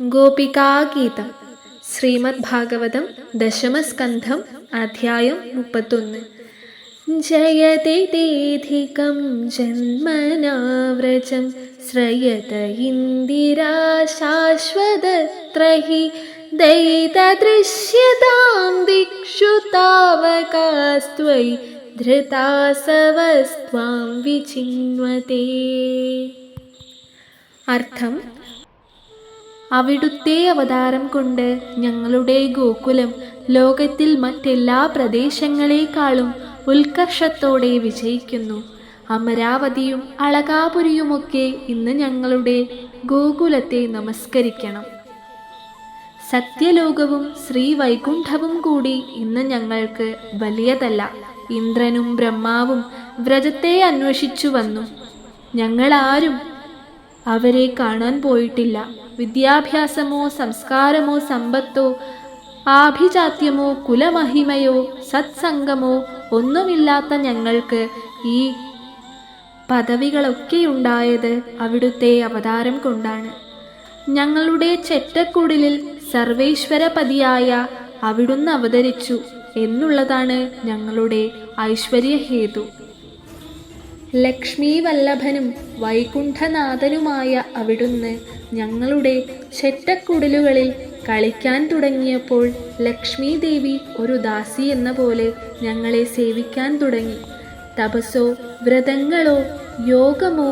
ഗോപികാഗീതം ശ്രീമദ് ഭാഗവതം ദശമസ്കന്ധം അധ്യായം മുപ്പത്തൊന്ന് ജയതി തേധികം ജന്മനാവ്രജം ശ്രയത ഇന്ദിരാ ശാശ്വതത്രഹി ദൈതദൃശ്യതാം ദിക്ഷു താവകാസ്ത്വൈ ധൃതാസവസ്ത്വാം വിചിന്വതേ അർത്ഥം അവിടുത്തെ അവതാരം കൊണ്ട് ഞങ്ങളുടെ ഗോകുലം ലോകത്തിൽ മറ്റെല്ലാ പ്രദേശങ്ങളെക്കാളും ഉത്കർഷത്തോടെ വിജയിക്കുന്നു. അമരാവതിയും അളകാപുരിയുമൊക്കെ ഇന്ന് ഞങ്ങളുടെ ഗോകുലത്തെ നമസ്കരിക്കണം. സത്യലോകവും ശ്രീവൈകുണ്ഠവും കൂടി ഇന്ന് ഞങ്ങൾക്ക് വലിയതല്ല. ഇന്ദ്രനും ബ്രഹ്മാവും വ്രജത്തെ അന്വേഷിച്ചു വന്നു. ഞങ്ങളാരും അവരെ കാണാൻ പോയിട്ടില്ല. വിദ്യാഭ്യാസമോ സംസ്കാരമോ സമ്പത്തോ ആഭിജാത്യമോ കുലമഹിമയോ സത്സംഗമോ ഒന്നുമില്ലാത്ത ഞങ്ങൾക്ക് ഈ പദവികളൊക്കെ ഉണ്ടായത് അവിടുത്തെ അവതാരം കൊണ്ടാണ്. ഞങ്ങളുടെ ചെറ്റക്കുടിലിൽ സർവേശ്വരപതിയായ അവിടുന്ന് അവതരിച്ചു എന്നുള്ളതാണ് ഞങ്ങളുടെ ഐശ്വര്യഹേതു. ലക്ഷ്മി വല്ലഭനും വൈകുണ്ഠനാഥനുമായ അവിടുന്ന് ഞങ്ങളുടെ ചെറ്റക്കുടലുകളിൽ കളിക്കാൻ തുടങ്ങിയപ്പോൾ ലക്ഷ്മീദേവി ഒരു ദാസി എന്ന പോലെ ഞങ്ങളെ സേവിക്കാൻ തുടങ്ങി. തപസ്സോ വ്രതങ്ങളോ യോഗമോ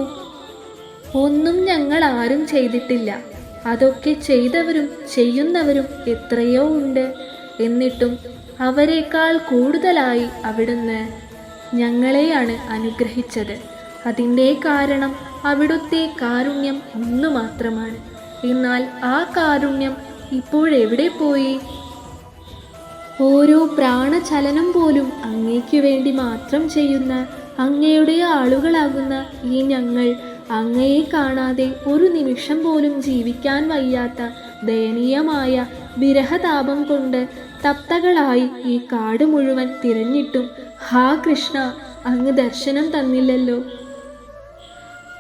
ഒന്നും ഞങ്ങൾ ആരും ചെയ്തിട്ടില്ല. അതൊക്കെ ചെയ്തവരും ചെയ്യുന്നവരും എത്രയോ ഉണ്ട്. എന്നിട്ടും അവരെക്കാൾ കൂടുതലായി അവിടുന്ന് ഞങ്ങളെയാണ് അനുഗ്രഹിച്ചത്. അതിന്റെ കാരണം അവിടുത്തെ കാരുണ്യം ഒന്നു മാത്രമാണ്. എന്നാൽ ആ കാരുണ്യം ഇപ്പോഴെവിടെ പോയി? ഓരോ പ്രാണചലനം പോലും അങ്ങേക്ക് വേണ്ടി മാത്രം ചെയ്യുന്ന അങ്ങയുടെ ആളുകളാകുന്ന ഈ ഞങ്ങൾ അങ്ങയെ കാണാതെ ഒരു നിമിഷം പോലും ജീവിക്കാൻ വയ്യാത്ത ദയനീയമായ വിരഹതാപം കൊണ്ട് തപ്തകളായി ഈ കാട് മുഴുവൻ തിരഞ്ഞിട്ടും ഹാ കൃഷ്ണ അങ്ങ് ദർശനം തന്നില്ലല്ലോ.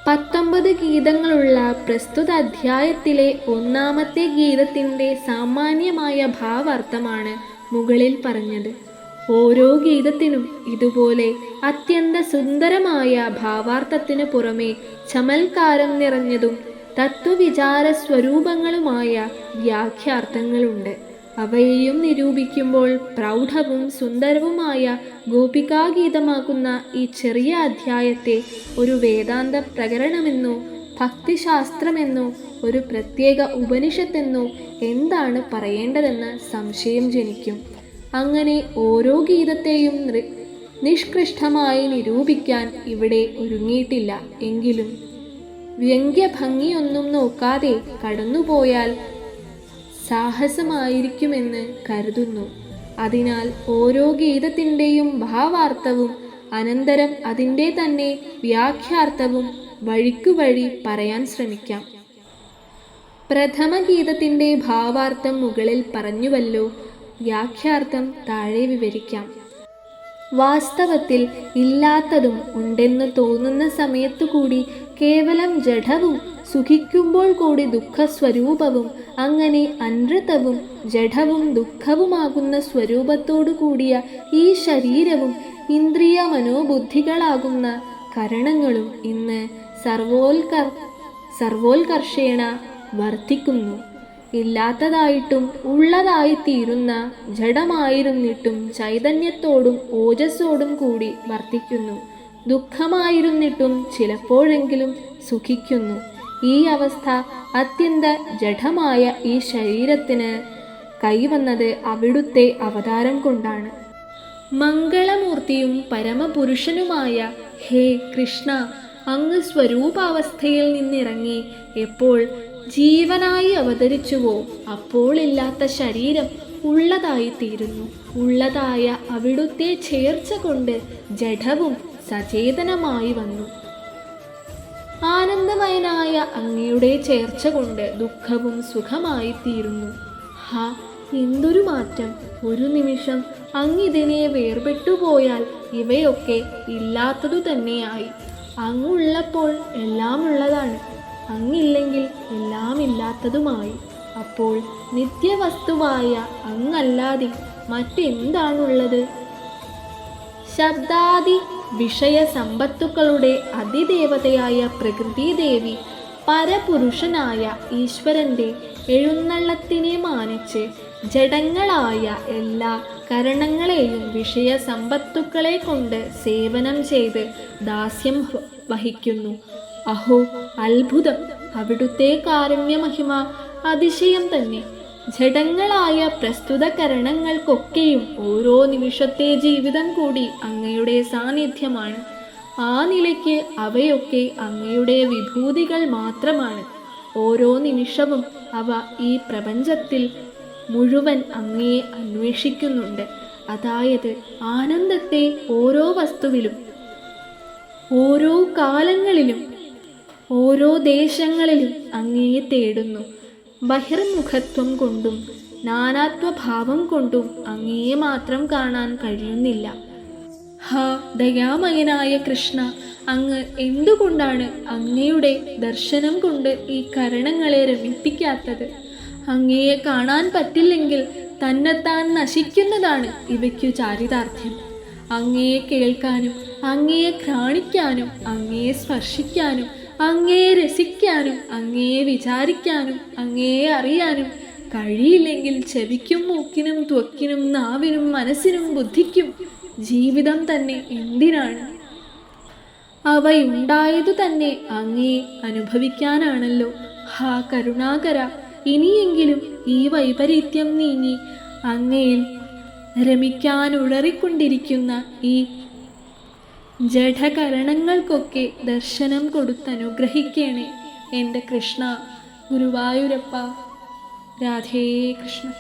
പത്തൊമ്പത് ഗീതങ്ങളുള്ള പ്രസ്തുത അധ്യായത്തിലെ ഒന്നാമത്തെ ഗീതത്തിന്റെ സാമാന്യമായ ഭാവാർത്ഥമാണ് മുകളിൽ പറഞ്ഞത്. ഓരോ ഗീതത്തിനും ഇതുപോലെ അത്യന്ത സുന്ദരമായ ഭാവാർത്ഥത്തിന് പുറമെ ചമൽക്കാരം നിറഞ്ഞതും തത്വവിചാര സ്വരൂപങ്ങളുമായ വ്യാഖ്യാർത്ഥങ്ങളുണ്ട്. അവയെയും നിരൂപിക്കുമ്പോൾ പ്രൗഢവും സുന്ദരവുമായ ഗോപികാഗീതമാകുന്ന ഈ ചെറിയ അധ്യായത്തെ ഒരു വേദാന്ത പ്രകരണമെന്നോ ഭക്തിശാസ്ത്രമെന്നോ ഒരു പ്രത്യേക ഉപനിഷത്തെന്നോ എന്താണ് പറയേണ്ടതെന്ന് സംശയം ജനിക്കും. അങ്ങനെ ഓരോ ഗീതത്തെയും നിഷ്കൃഷ്ടമായി നിരൂപിക്കാൻ ഇവിടെ ഒരുങ്ങിയിട്ടില്ല. എങ്കിലും വ്യംഗ്യഭംഗിയൊന്നും നോക്കാതെ കടന്നുപോയാൽ സാഹസമായിരിക്കുമെന്ന് കരുതുന്നു. അതിനാൽ ഓരോ ഗീതത്തിന്റെയും ഭാവാർത്ഥവും അനന്തരം അതിന്റെ തന്നെ വ്യാഖ്യാർത്ഥവും വഴിക്കുവഴി പറയാൻ ശ്രമിക്കാം. പ്രഥമ ഗീതത്തിന്റെ ഭാവാർത്ഥം മുകളിൽ പറഞ്ഞുവല്ലോ വ്യാഖ്യാർത്ഥം താഴെ വിവരിക്കാം. വാസ്തവത്തിൽ ഇല്ലാത്തതും ഉണ്ടെന്ന് തോന്നുന്ന സമയത്തു കൂടി കേവലം ജഡവും സുഖിക്കുമ്പോൾ കൂടി ദുഃഖസ്വരൂപവും അങ്ങനെ അനൃതവും ജഡവും ദുഃഖവുമാകുന്ന സ്വരൂപത്തോടു കൂടിയ ഈ ശരീരവും ഇന്ദ്രിയ മനോബുദ്ധികളാകുന്ന കരണങ്ങളും ഇന്ന് സർവോൽകർ സർവോൽകർഷേണ വർദ്ധിക്കുന്നു. ഇല്ലാത്തതായിട്ടും ഉള്ളതായിത്തീരുന്ന ജഡമായിരുന്നിട്ടും ചൈതന്യത്തോടും ഓജസ്സോടും കൂടി വർദ്ധിക്കുന്നു. ദുഃഖമായിരുന്നിട്ടും ചിലപ്പോഴെങ്കിലും സുഖിക്കുന്നു. ഈ അവസ്ഥ അത്യന്ത ജഡമായ ഈ ശരീരത്തിന് കൈവന്നത് അവിടുത്തെ അവതാരം കൊണ്ടാണ്. മംഗളമൂർത്തിയും പരമപുരുഷനുമായ ഹേ കൃഷ്ണ അങ്ങ് സ്വരൂപാവസ്ഥയിൽ നിന്നിറങ്ങി എപ്പോൾ ജീവനായി അവതരിച്ചുവോ അപ്പോളില്ലാത്ത ശരീരം ഉള്ളതായി തീരുന്നു ഉള്ളതായ അവിടുത്തെ ചേർച്ച കൊണ്ട് ജഡവും സചേതനമായി വന്നു. ആനന്ദമയനായ അങ്ങയുടെ ചേർച്ച കൊണ്ട് ദുഃഖവും സുഖമായി തീരുന്നു ഹാ എന്തൊരു മാറ്റം. ഒരു നിമിഷം അങ്ങിതിനെ വേർപെട്ടുപോയാൽ ഇവയൊക്കെ ഇല്ലാത്തതു തന്നെയായി. അങ്ങുള്ളപ്പോൾ എല്ലാം ഉള്ളതാണ്. അങ്ങില്ലെങ്കിൽ എല്ലാം ഇല്ലാത്തതുമായി. അപ്പോൾ നിത്യവസ്തുവായ അങ്ങല്ലാതെ മറ്റെന്താണുള്ളത്? ശബ്ദാദി വിഷയ സമ്പത്തുക്കളുടെ അതിദേവതയായ പ്രകൃതിദേവി പരപുരുഷനായ ഈശ്വരന്റെ എഴുന്നള്ളത്തിനെ മാനിച്ച് ജഡങ്ങളായ എല്ലാ കരണങ്ങളെയും വിഷയ സമ്പത്തുക്കളെ കൊണ്ട് സേവനം ചെയ്ത് ദാസ്യം വഹിക്കുന്നു. അഹോ അത്ഭുതം. അവിടുത്തെ കാരുണ്യമഹിമ അതിശയം തന്നെ. ജഡങ്ങളായ പ്രസ്തുത കരണങ്ങൾക്കൊക്കെയും ഓരോ നിമിഷത്തെ ജീവിതം കൂടി അങ്ങയുടെ സാന്നിധ്യമാണ്. ആ നിലയ്ക്ക് അവയൊക്കെ അങ്ങയുടെ വിഭൂതികൾ മാത്രമാണ്. ഓരോ നിമിഷവും അവ ഈ പ്രപഞ്ചത്തിൽ മുഴുവൻ അങ്ങയെ അന്വേഷിക്കുന്നുണ്ട്. അതായത് ആനന്ദത്തെ ഓരോ വസ്തുവിലും ഓരോ കാലങ്ങളിലും ഓരോ ദേശങ്ങളിലും അങ്ങയെ തേടുന്നു. ബഹിർമുഖത്വം കൊണ്ടും നാനാത്വഭാവം കൊണ്ടും അങ്ങയെ മാത്രം കാണാൻ കഴിയുന്നില്ല. ഹ ദയാമയനായ കൃഷ്ണ അങ്ങ് എന്തുകൊണ്ടാണ് അങ്ങയുടെ ദർശനം കൊണ്ട് ഈ കരണങ്ങളെ രമിപ്പിക്കാത്തത്? അങ്ങയെ കാണാൻ പറ്റില്ലെങ്കിൽ തന്നെത്താൻ നശിക്കുന്നതാണ് ഇവയ്ക്കു ചാരിതാർത്ഥ്യം. അങ്ങയെ കേൾക്കാനും അങ്ങയെ കാണിക്കാനും അങ്ങയെ സ്പർശിക്കാനും അങ്ങയെ രസിക്കാനും അങ്ങേ വിചാരിക്കാനും അങ്ങേ അറിയാനും കഴിയില്ലെങ്കിൽ ചെവിക്കും മൂക്കിനും ത്വക്കിനും നാവിനും മനസ്സിനും ബുദ്ധിക്കും ജീവിതം തന്നെ എന്തിനാണ്? അവയുണ്ടായതു തന്നെ അങ്ങേ അനുഭവിക്കാനാണല്ലോ. ഹാ കരുണാകര ഇനിയെങ്കിലും ഈ വൈപരീത്യം നീങ്ങി അങ്ങയിൽ രമിക്കാനുളറിക്കൊണ്ടിരിക്കുന്ന ഈ ജഡകരണങ്ങൾക്കൊക്കെ ദർശനം കൊടുത്തനുഗ്രഹിക്കണേ എന്റെ കൃഷ്ണ. ഗുരുവായൂരപ്പ. രാധേ കൃഷ്ണ.